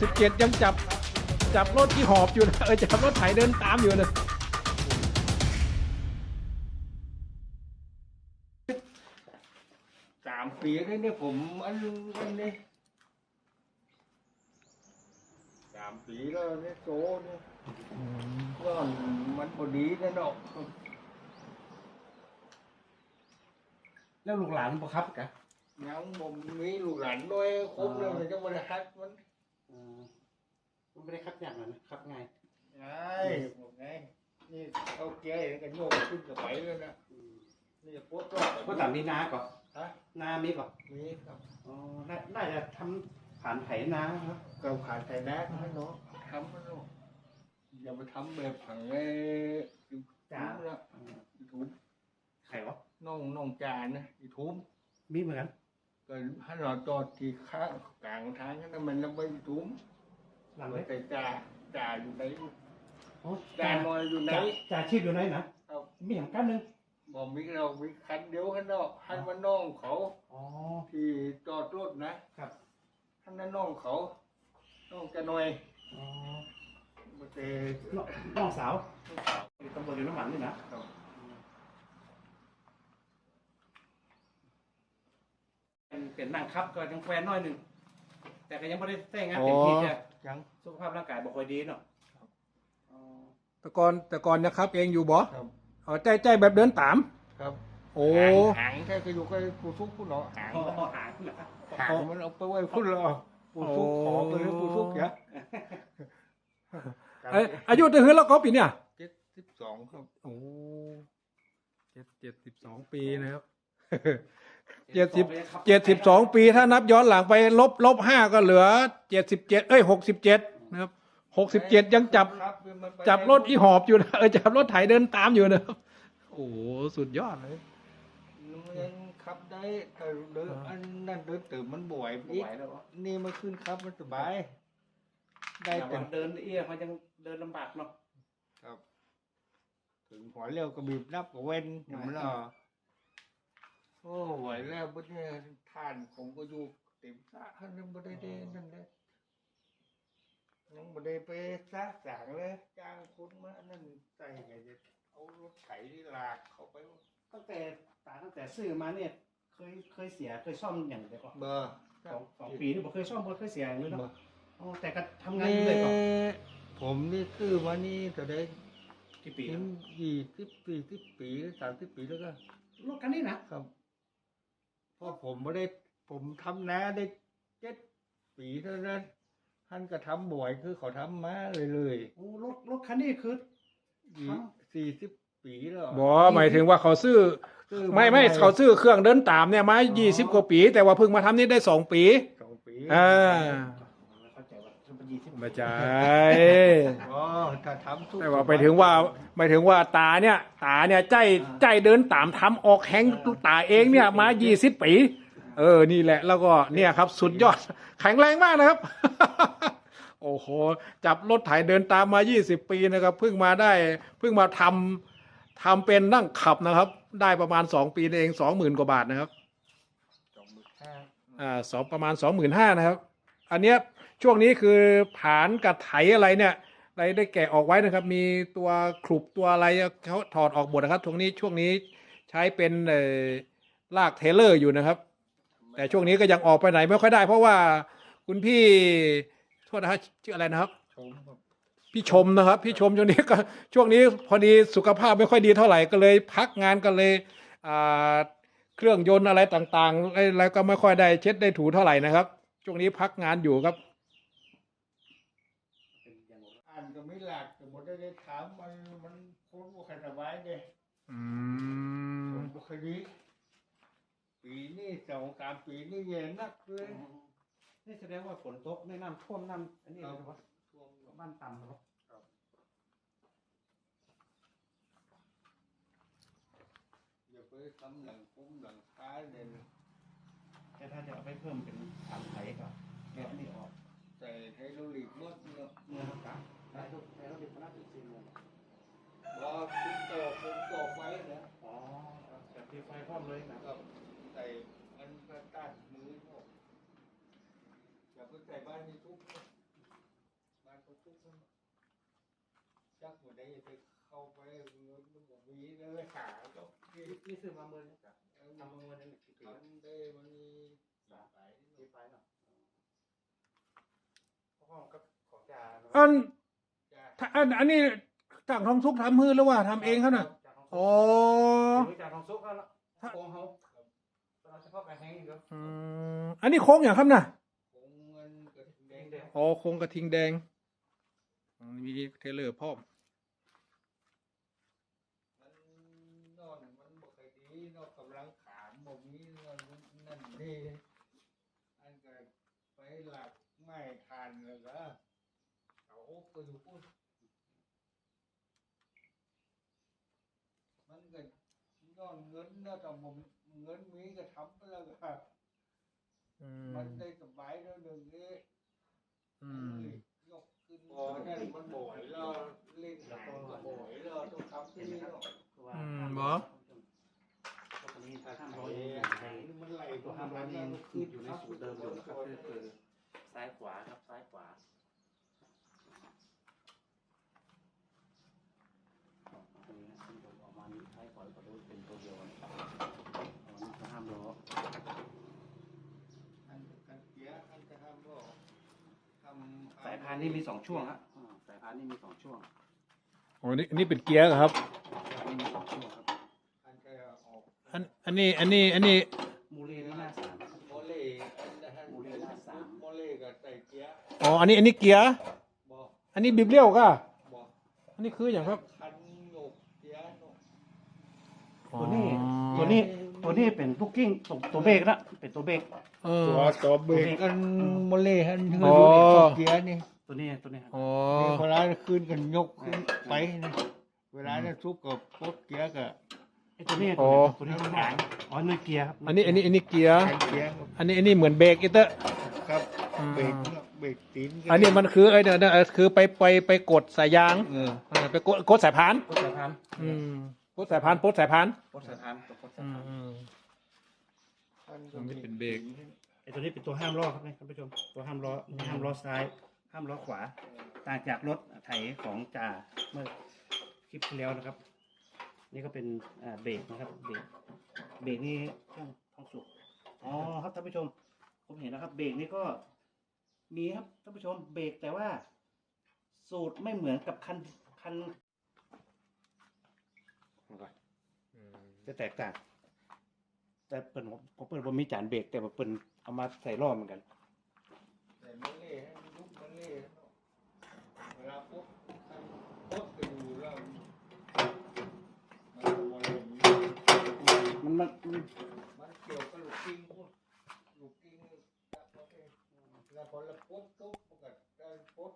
สิบเจ็ดยังจับจับรถที่หอบอยู่นะเออจับรถไถเดินตามอยู่นะสามปีแล้วเนี่ยผมอันอันนี้สามปีแล้วเนี่ยโตเนี่ยก็มันพอดีนะเนาะแล้วลูกหลานบ่ครับกะยังผมมีลูกหลานด้วยครบเลยมันจะมาฮักมันเออมันไม่ได้ครับอย่างนั้นนะครับไงไงผมไงนี่เขาแก่กันโยกขึ้นกับไปแล้วนะนี่โพสต์รอบก็ตามนี้นาก่อนฮะนามีก่อนมีครับอ๋อน่าน่าจะทำผ่านไถนาครับเก่าขาดไทยนะมันเนาะทำมันเนาะอย่าไปทำแบบผังไอ้ยูทูบนะเออยูทูบไข่วะน้องน้องจานนะยูทูบมีเหมือนกัน ก็ให้เราจอดที่ข้างกลางทางนั่นมันแล้วไปยูทูบหลังมัเลนยแต่จ่าจ่าอยู่ไหนโอ้จ่าจ่าลอยอยู่ไหน จ่าจ่าชีพอยู่ไหนนะครับ มีอย่างกันหนึงบอกมีเรามีคันเดียวข้างนอกให้มันน้องเขาอ๋อที่จอดรถนะครับท่านนั้นน้องเขาน้องจะหน่อยอ๋อมาเตะน้องน้องสาวตำรวจอยู่น้ำมันนี่นะเป็น เป็นนั่งครับก็ยังแควนน้อยหนึ่งแต่ก็ยังไม่ได้แต่งงานเต็มที่จ้ะยังสุขภาพร่างกายบ่ค่อยดีเนาะครับอ๋อแต่ก่อนแต่ก่อนนะครับ เองอยู่บ่ครับอ๋อใจใจแบบเดินตาม ครับโอ้ หางแค่ก็อยู่ใกล้ปูซุกพุ่นเนาะหางพอพอหางนะหางมันเอาไปไว้พุ่นเนาะปูซุกขอไปเลยปูซุกเนี่ยเอ้ยอายุจะหือแล้วก็ปีเนี่ยเจ็ดสิบสองครับโอ้เจ็ดเจ็ดสิบสองปีนะครับ เจ็ดสิบเจ็ดสิบสองปีถ้านับย้อนหลังไปลบลบห้าก็เหลือเจ็ดสิบเจ็ดเอ้ยหกสิบเจ็ดนะครับหกสิบเจ็ดยังจับครับมันไปจับรถที่หอบอยู่นะเออจับรถไถเดินตามอยู่นะครับโอ้โหสุดยอดเลยมันยังขับได้แต่เดินอันนั้นเดินตื่นมันบ่อยไม่อีกไหวแล้ววะนี่มันขึ้นครับมันสบาย ได้แต่แต่เดินเอี้ยมันยังเดินลำบากเนาะครับ ถึงหัวเร็วก็บีบนับกับเว้นอย่างนั้นเหรอ โอ้ไหวแล้วบุญเนี่ยท่านผมก็อยู่เต็มซะท่านยังไม่ได้เด้นั่นเลยยังไม่ได้ไปซะสางเลยจ้างคนมาอันนั่นใส่ไงจะเอารถไถที่ลากเขาไปตั้งแต่ตาตั้งแต่ซื้อมาเนี่ย เคยเคยเสียเคยซ่อมอย่างเดียวก่อนเบอร์สองสองปีนี่ผมเคยซ่อมบ่เคยเสียอย่างนี้เบอเนาะร์อ๋อแต่ก็ทำงานอยู่เลยก่อนผมนี่ซื้อมานี่จะได้กี่ปีถึแล้งวยี่สิบปีสิบปีสามสิบปีแล้วก็รถคันนี้นะครับ เพราะผมไม่ได้ผมทำนาได้เจ็ดปีเท่านั้นท่านก็ทำบ่อยคือเขาทำมาเลยเลยโอ้รถรถคันนี้คือยี่สี่สิบปีแล้ว บอหมายถึงว่าเขาซื้อ ซื้อไม่ไม่ใหเขาซื้อเครื่องเดินตามเนี่ยมายี่สิบกว่าปี แต่ว่าเพิ่งมาทำนี่ได้สองปี สองปี อ่าเข้าใจว่าจะเป็น ยี่สิบไม่ใช่อ๋อถ้าทำทุกแต่ว่าไปถึงว่าไปถึงว่าตาเนี่ย ตาเนี่ยใจใจเดินตามทำออกแข้งตาเองเนี่ยมายี่สิบปี เออนี่แหละ แล้วก็เนี่ยครับ สุดยอด แข็งแรงมากนะครับ โอ้โห จับรถไถเดินตามมา 20 ปีนะครับเพิ่งมาได้เพิ่งมาทำทำเป็นนั่งขับนะครับ ได้ประมาณ 2 ปีเอง 20,000 กว่าบาทนะครับสองหมื่นห้าอ่าสองประมาณ 25,000นะครับ อันเนี้ย ช่วงนี้คือผานกับไถอะไรเนี่ยอะไรได้แกะออกไว้นะครับ มีตัวขลุบตัวอะไรเขาถอดออกหมดนะครับช่วงนี้ช่วงนี้ใช้เป็นเอ่อลากเทเลอร์อยู่นะครับ แต่ช่วงนี้ก็ยังออกไปไหนไม่ค่อยได้ เพราะว่าคุณพี่โทษนะครับชื่ออะไรนะครับชมครับพี่ชมนะครับ พี่ชมช่วงนี้ก็ช่วงนี้พอดีสุขภาพไม่ค่อยดีเท่าไหร่ก็เลยพักงานก็เลยอ่าเครื่องยนต์อะไรต่างๆอะไรก็ไม่ค่อยได้เช็ดได้ถูเท่าไหร่นะครับ ช่วงนี้พักงานอยู่ครับ เป็นอย่างไร อ่านก็ไม่หลักแต่หมด ได้ได้ถามมันมันคนบุคสบายเลยอืผมมบุคลิกปีนี้สองสามปีนี่เย็นนักเลยนี่แสดงว่าฝนตกในน้ำท่วมน้ำอันนี้เลยว่าช่วงบ้านต่ำเนาะอย่าไปทำหลังคุ้มหลังค้าเลยนะแต่ถ้าจะเอาไปเพิ่มเป็นสามไถก็แกะนี่ออก ใส่ไฮโดรลิกหมดเนาะ เมื่อเรากะได้ทุก พร้อมเลยครับใส่มันก็ต้านมือพวกอย่าเพิ่งใส่บ้านที่ทุกบ้านก็ทุกชักหมดได้ไปเข้าไปมันบอกมีเลยขาก็นี่ซื้อมาเมื่อนี่ทำมาเมื่อนั่นแหละคันได้มันมีสายไปที่ไปเนาะห้อกัของจ่าอันอันอันนี้จากทองซุกทำมือแล้วว่าทำเองเขาน่ะโอ้จากทองซุกเขา งสุกแล้วโค้งเขาเราเฉพาะการแห้งอีกแล้วอืมอันนี้โค้งอย่างครับน่ะคงเงินกระทิงแดงแดงอ๋อโค้งกระทิงแดงอืมมีเทเลอร์พร้อมมันนอนมันบ่ค่อยดีนอกกำลังขามบ่มีนอนนั่นนี่อันก็ไปหลักไม้ทานแล้วก็เอาไปอยู่พุ่นมันก็ นอนเงินแล้วแต่บ่เงินมีก็ทำไปแล้วก็อืมันมได้สบายแล้วหนึ่งนี้อืมยกขึ้นบ่นั่นมันบ่อยแล้วเล่นหางก็บ่อยแล้วต้องทำที่นี่เนาะ อืมบ่ ตัวนี้ห้าม โอ้ ร้อย ย ใน มันไหล ตัวห้ามร้อยนี่อยู่ในสูตรเดิมอยู่นะครับคือคือซ้ายขวาครับซ้ายขวาอันนี้ซึ่งผมออก มามีซ้ายขวาก็ดูเป็นตัวเดียวนะครับอันนี้ก็ห้ามล้ออันกันเกียร์อันจะทำบ่ทำสายพานนี่มีสองช่วงครับอ่าสายพานนี่มีสองช่วงอ๋อนี่อันนี้เป็นเกียร์เหรอครับนี่มีสองช่วงครับอันจะออกอันอันนี้อันนี้อันนี้มูเล่นี่หน้าสามโมเล่อันนั้นโมเล่ก็ใส่เกียร์อ๋ออันนี้อันนี้เกียร์บ่อันนี้บิบเลี้ยวก็บ่อันนี้คืออย่างครับคันโยกเกียร์เนาะ ตัวนี้ ตัวนี้ ตัวนี้เป็นลูกกิ้งตัวตัวเบรกละเป็นตัวเบรก เออตัวตัวเบรกกันโมเล่ฮันอ๋อเกียร์นี่ตัวนี้ ตัวนี้ครับอ๋อนี่เวลาขึ้นกันยกขึ้นไปนะเวลาเนี่ยทุกกับพดเกียร์กับไอ้ตัวนี้อ๋อตัวนี้หางอ๋อนี่เกียร์ครับอันนี้อันนี้อันนี้เกียร์แทนเกียร์อันนี้อันนี้เหมือนเบรกอีเตอร์ครับอืมเบรกเบรกตีนอันนี้มันคือไอ้เนี่ยเนี่ยคือไปไปไปกดสายยางเออเออไปกดกดสายพานกดสายพาน อืม กดสายพานกดสายพานกดสายพานตัวกดสายอืมพานอืมอันนี้เป็นเบรก ไอ้ตัวนี้เป็นตัวห้ามล้อครับนี่ท่านผู้ชม ตัวห้ามล้อห้ามล้อซ้าย ห้ามล้อขวา ต่างจากรถไถของจ่าเมื่อคลิปที่แล้วนะครับ นี่ก็เป็นอ่าเบรกนะครับ เบรก เบรกนี่ช่างทองสุก อ๋อครับท่านผู้ชม ผมเห็นนะครับ เบรกนี่ก็มีครับท่านผู้ชม เบรกแต่ว่า สูตรไม่เหมือนกับคันคัน จะแตกต่าง แต่เปิ่นผมผมเปิ่นผมมีจานเบรกแต่ว่าเปิ่นเอามาใส่ล้อเหมือนกัน แต่โมเล่ให้มันลุกโมเล่เนาะเวลาปุ๊บพดก็อยู่แล้วมันโมเล่นี่มันมันมันมันเกี่ยวกับลูกกิ้งพูดลูกกิ้งจับโอเคแล้วพอเราปุ๊บปุ๊บมันก็ได้ปุ๊บ